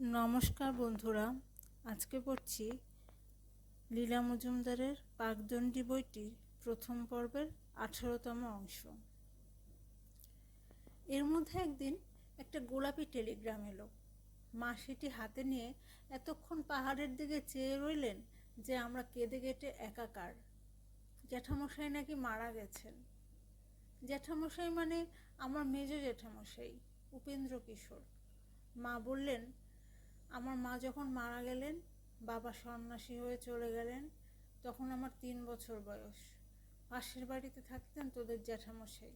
নমস্কার বন্ধুরা, আজকে পড়ছি লীলা মজুমদারের পাকদণ্ডী বইটির প্রথম পর্বের আঠারোতম অংশ। এর মধ্যে একদিন একটা গোলাপি টেলিগ্রাম এলো। মা সেটি হাতে নিয়ে এতক্ষণ পাহাড়ের দিকে চেয়ে রইলেন যে আমরা কেঁদে কেটে একাকার। জ্যাঠামশাই নাকি মারা গেছেন। জ্যাঠামশাই মানে আমার মেজ জ্যাঠামশাই উপেন্দ্র কিশোর মা বললেন আমার মা যখন মারা গেলেন, বাবা সন্ন্যাসী হয়ে চলে গেলেন, তখন আমার তিন বছর বয়স। পাশের বাড়িতে থাকতেন তোদের জ্যাঠামশাই,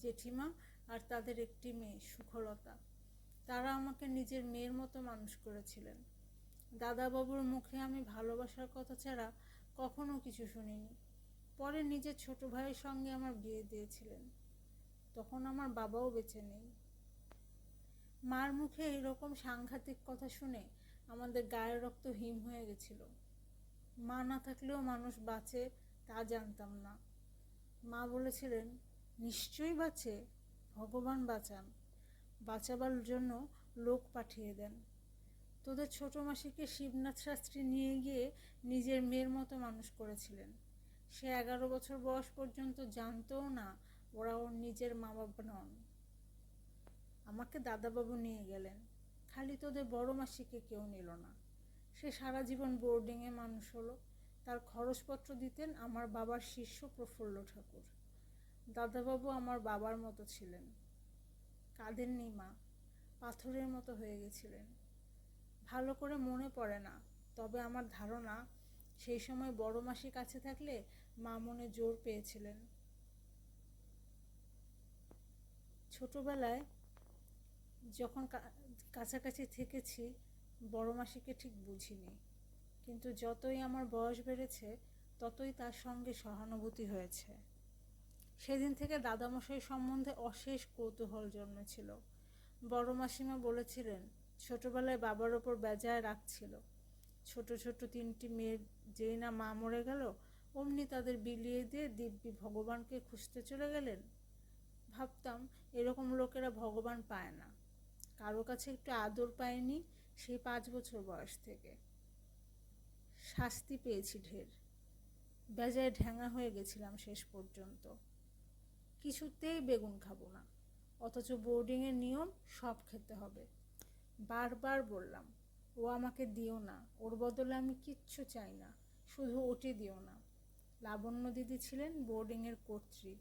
জেঠিমা আর তাদের একটি মেয়ে, সুখলতা। তারা আমাকে নিজের মেয়ের মতো মানুষ করেছিলেন। দাদাবাবুর মুখে আমি ভালোবাসার কথা ছাড়া কখনো কিছু শুনিনি। পরে নিজের ছোট ভাইয়ের সঙ্গে আমার বিয়ে দিয়েছিলেন। তখন আমার বাবাও বেঁচে নেই। মার মুখে এরকম সাংঘাতিক কথা শুনে আমাদের গায়ের রক্ত হিম হয়ে গেছিল। মা না থাকলেও মানুষ বাঁচে তা জানতাম না। মা বলেছিলেন, নিশ্চয়ই বাঁচে, ভগবান বাঁচান। বাঁচাবার জন্য লোক পাঠিয়ে দেন। তোদের ছোট মাসিকে শিবনাথ শাস্ত্রী নিয়ে গিয়ে নিজের মেয়ের মতো মানুষ করেছিলেন। সে এগারো বছর বয়স পর্যন্ত জানতও না ওরা ওর নিজের মা বাবা নন। আমাকে দাদাবাবু নিয়ে গেলেন। খালি তোদের বড় মাসিকে কেউ নিল না। সে সারা জীবন বোর্ডিংয়ে মানুষ হলো। তার খরচপত্র দিতেন আমার বাবার শিষ্য প্রফুল্ল ঠাকুর। দাদাবাবু আমার বাবার মতো ছিলেন। কাঁদেননি মা, পাথরের মতো হয়ে গেছিলেন। ভালো করে মনে পড়ে না, তবে আমার ধারণা সেই সময় বড় মাসি কাছে থাকলে মা মনে জোর পেয়েছিলেন। ছোটবেলায় যখন কাছাকাছি থেকেছি, বড় মাসিকে ঠিক বুঝিনি। কিন্তু যতই আমার বয়স বেড়েছে, ততই তার সঙ্গে সহানুভূতি হয়েছে। সেদিন থেকে দাদামশাই সম্বন্ধে অশেষ কৌতূহল জন্মেছিল। বড় মাসিমা বলেছিলেন, ছোটবেলায় বাবার ওপর বেজায় রাখছিল ছোট ছোট তিনটি মেয়ের যেই না মা মরে গেল, অমনি তাদের বিলিয়ে দিয়ে দিব্যি ভগবানকে খুঁজতে চলে গেলেন। ভাবতাম, এরকম লোকেরা ভগবান পায় না। কারও কাছে একটু আদর পায়নি সেই পাঁচ বছর বয়স থেকে। শাস্তি পেয়েছি ঢের। বেজায় ঢ্যাঙা হয়ে গেছিলাম শেষ পর্যন্ত। কিছুতেই বেগুন খাব না। অথচ বোর্ডিংয়ের নিয়ম সব খেতে হবে। বারবার বললাম, ও আমাকে দিও না। ওর বদলে আমি কিচ্ছু চাই না। শুধু ওটি দিও না। লাবণ্য দিদি ছিলেন বোর্ডিংয়ের কর্ত্রী।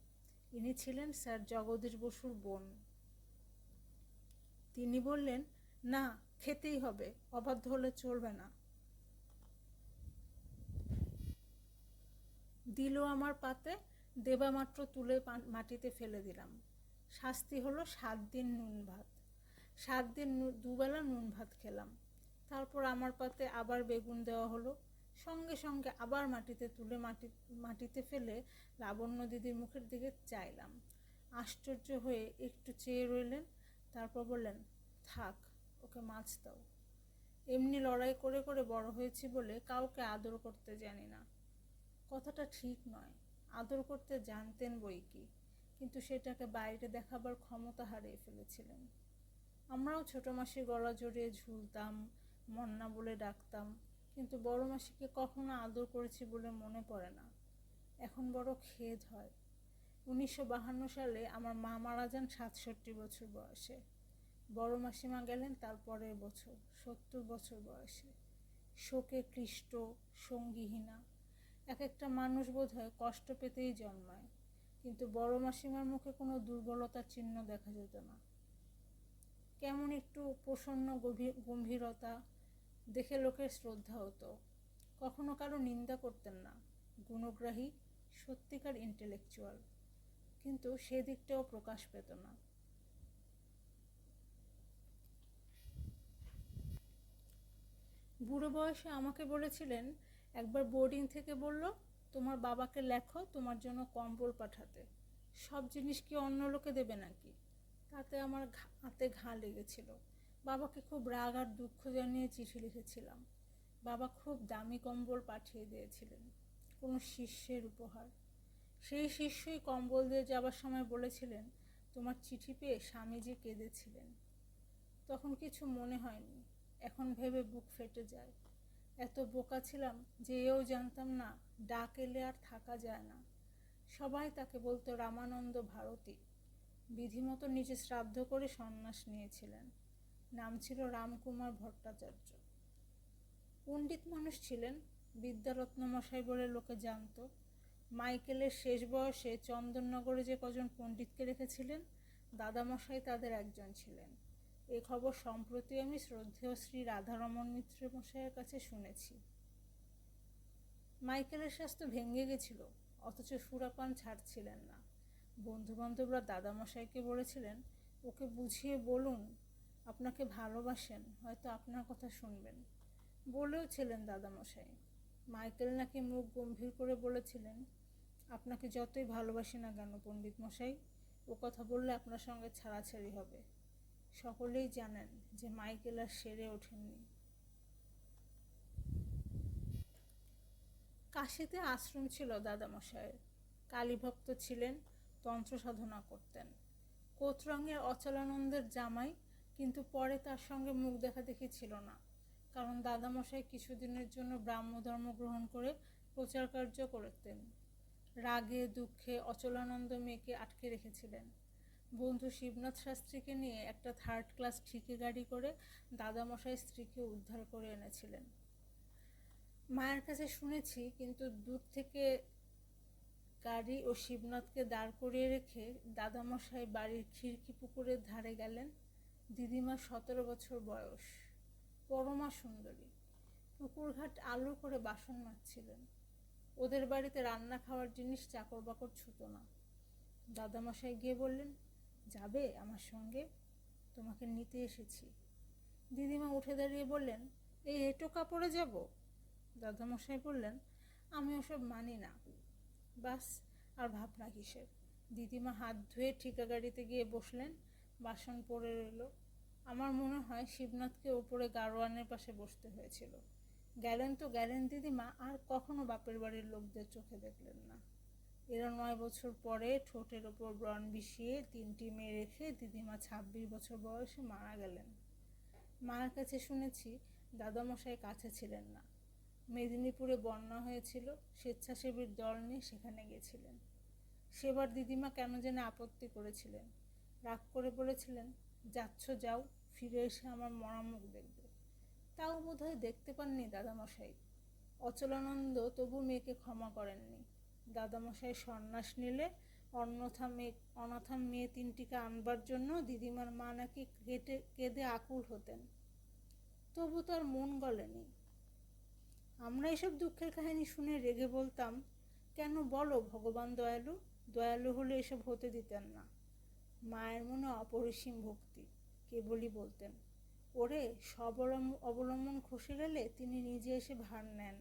ইনি ছিলেন স্যার জগদীশ বসুর বোন। তিনি বললেন, না, খেতেই হবে, অবাধ্য হলে চলবে না। দিল আমার পাতে, দেবা মাত্র তুলে মাটিতে ফেলে দিলাম। শাস্তি হলো সাত দিন নুন ভাত। সাত দিন দুবেলা নুন ভাত খেলাম। তারপর আমার পাতে আবার বেগুন দেওয়া হলো। সঙ্গে সঙ্গে আবার মাটিতে তুলে মাটি, মাটিতে ফেলে লাবণ্য দিদির মুখের দিকে চাইলাম। আশ্চর্য হয়ে একটু চেয়ে রইলেন তারপর বললেন, থাক, ওকে মাছ দাও। এমনি লড়াই করে করে বড় হয়েছি বলে কাউকে আদর করতে জানি না। কথাটা ঠিক নয়। আদর করতে জানতেন বই কি, কিন্তু সেটাকে বাইরে দেখাবার ক্ষমতা হারিয়ে ফেলেছিলেন। আমরাও ছোটো মাসির গলা জড়িয়ে ঝুলতাম, মন্না বলে ডাকতাম, কিন্তু বড় মাসিকে কখনো আদর করেছি বলে মনে পড়ে না। এখন বড় খেদ হয়। উনিশশো সালে আমার মা মারা যান সাতষট্টি বছর বয়সে। বড় মাসিমা গেলেন তার পরের বছর, সত্তর বছর বয়সে। শোকে ক্লিষ্ট সঙ্গীহীনা। এক একটা মানুষ বোধ হয় কষ্ট পেতেই জন্মায়, কিন্তু বড় মাসিমার মুখে কোনো দুর্বলতার চিহ্ন দেখা যেত না। কেমন একটু প্রসন্ন গম্ভীরতা দেখে লোকের শ্রদ্ধা হতো। কখনো কারও নিন্দা করতেন না। গুণগ্রাহী, সত্যিকার ইন্টেলেকচুয়াল কিন্তু সেদিকটাও প্রকাশ পেত না। বুড়ো বয়সে আমাকে বলেছিলেন, একবার বোর্ডিং থেকে বলল, তোমার বাবাকে লেখো, তোমার জন্য কম্বল পাঠাতে। সব জিনিস কি অন্য লোকে দেবে নাকি? তাতে আমার হাতে ঘা লেগেছিল। বাবাকে খুব রাগ আর দুঃখ জানিয়ে চিঠি লিখেছিলাম। বাবা খুব দামি কম্বল পাঠিয়ে দিয়েছিলেন। কোনো শিষ্যের উপহার। সেই শিষ্যই কম্বল দিয়ে যাবার সময় বলেছিলেন, তোমার চিঠি পেয়ে স্বামীজি কেঁদেছিলেন। তখন কিছু মনে হয়নি, এখন ভেবে বুক ফেটে যায়। এত বোকা ছিলাম যে এও জানতাম না ডাক এলে আর থাকা যায় না। সবাই তাকে বলতো রামানন্দ ভারতী। বিধিমতো নিজে শ্রাদ্ধ করে সন্ন্যাস নিয়েছিলেন। নাম ছিল রামকুমার ভট্টাচার্য। পণ্ডিত মানুষ ছিলেন বিদ্যারত্ন মশাই বলে লোকে জানতো। মাইকেলের শেষ বয়সে চন্দননগরে যে কজন পণ্ডিতকে রেখেছিলেন, দাদামশাই তাদের একজন ছিলেন। এ খবর সম্প্রতি আমি শ্রদ্ধেয় শ্রী রাধারমণ মিত্র মশাইয়ের কাছে শুনেছি। মাইকেলের স্বাস্থ্য ভেঙে গেছিল, অথচ সুরাপান ছাড়ছিলেন না। বন্ধুবান্ধবরা দাদামশাইকে বলেছিলেন, ওকে বুঝিয়ে বলুন, আপনাকে ভালোবাসেন, হয়তো আপনার কথা শুনবেন। বলেও ছিলেন দাদামশাই। মাইকেল নাকি মুখ গম্ভীর করে বলেছিলেন আপনাকে যতই ভালোবাসি না কেন, পণ্ডিত মশাই, ও কথা বললে আপনার সঙ্গে ছাড়াছাড়ি হবে। সকলেই জানেন যে মাইকেল আর সেরে ওঠেননি। কাশিতে আশ্রম ছিল দাদামশাইয়ের কালীভক্ত ছিলেন, তন্ত্র সাধনা করতেন। কোতরঙের অচলানন্দের জামাই, কিন্তু পরে তার সঙ্গে মুখ দেখা দেখি ছিল না। কারণ দাদামশাই কিছুদিনের জন্য ব্রাহ্ম ধর্ম গ্রহণ করে প্রচার কার্য করতেন। রাগে, দুঃখে, অচলানন্দ মেয়েকে আটকে রেখেছিলেন। বন্ধু শিবনাথ শাস্ত্রীকে নিয়ে একটা থার্ড ক্লাস ঠিকে গাড়ি করে দাদামশাই স্ত্রীকে উদ্ধার করে এনেছিলেন। মায়ের কাছে শুনেছি, কিন্তু দূর থেকে গাড়ি ও শিবনাথকে দাঁড় করিয়ে রেখে দাদামশাই বাড়ির খিড়কি পুকুরের ধারে গেলেন। দিদিমা সতেরো বছর বয়স। পরমা সুন্দরী। পুকুরঘাট আলো করে বাসন মাজছিলেন। ওদের বাড়িতে রান্না খাওয়ার জিনিস চাকর বাকর ছুতো না। দাদামশাই গিয়ে বললেন, যাবে আমার সঙ্গে, তোমাকে নিতে এসেছি। দিদিমা উঠে দাঁড়িয়ে বললেন, এই এটো কাপড়ে যাব? দাদামশাই বললেন, আমি ওসব মানি না। বাস, আর ভাবনা কিসের? দিদিমা হাত ধুয়ে ঠিকা গাড়িতে গিয়ে বসলেন, বাসন পড়ে রইল। আমার মনে হয় শিবনাথকে ওপরে গারোয়ানের পাশে বসতে হয়েছিল। গেলেন তো গেলেন দিদিমা আর কখনো বাপের বাড়ির লোকদের চোখে দেখলেন না। এরা নয় বছর পরে ঠোঁটের ওপর ব্রণ বিষিয়ে তিনটি মেয়ে রেখে দিদিমা ছাব্বিশ বছর বয়সে মারা গেলেন। মার কাছে শুনেছি দাদামশাই কাছে ছিলেন না। মেদিনীপুরে বন্যা হয়েছিল, স্বেচ্ছাসেবীর দল নিয়ে সেখানে গেছিলেন। সেবার দিদিমা কেন যেন আপত্তি করেছিলেন। রাগ করে বলেছিলেন, যাচ্ছ, যাও, ফিরে এসে আমার মরা মুখ দেখবে। তাও বোধহয় দেখতে পাননি দাদামশাই। অচলানন্দ তবু মেয়েকে ক্ষমা করেননি। দাদামশাই সন্ন্যাস নিলে অন্যথা মেয়ে অনাথা মেয়ে তিনটিকে আনবার জন্য দিদিমার মা নাকি কেটে কেঁদে আকুল হতেন। তবু তার মন গলেনি। আমরা এসব দুঃখের কাহিনী শুনে রেগে বলতাম, কেন বলো ভগবান দয়ালু? দয়ালু হলে এসব হতে দিতেন না। মায়ের মনে অপরিসীম ভক্তি, কেবলই বলতেন। ওরে সব অবলম্বন খসে গেলে তিনি নিজে এসে ভার নেন।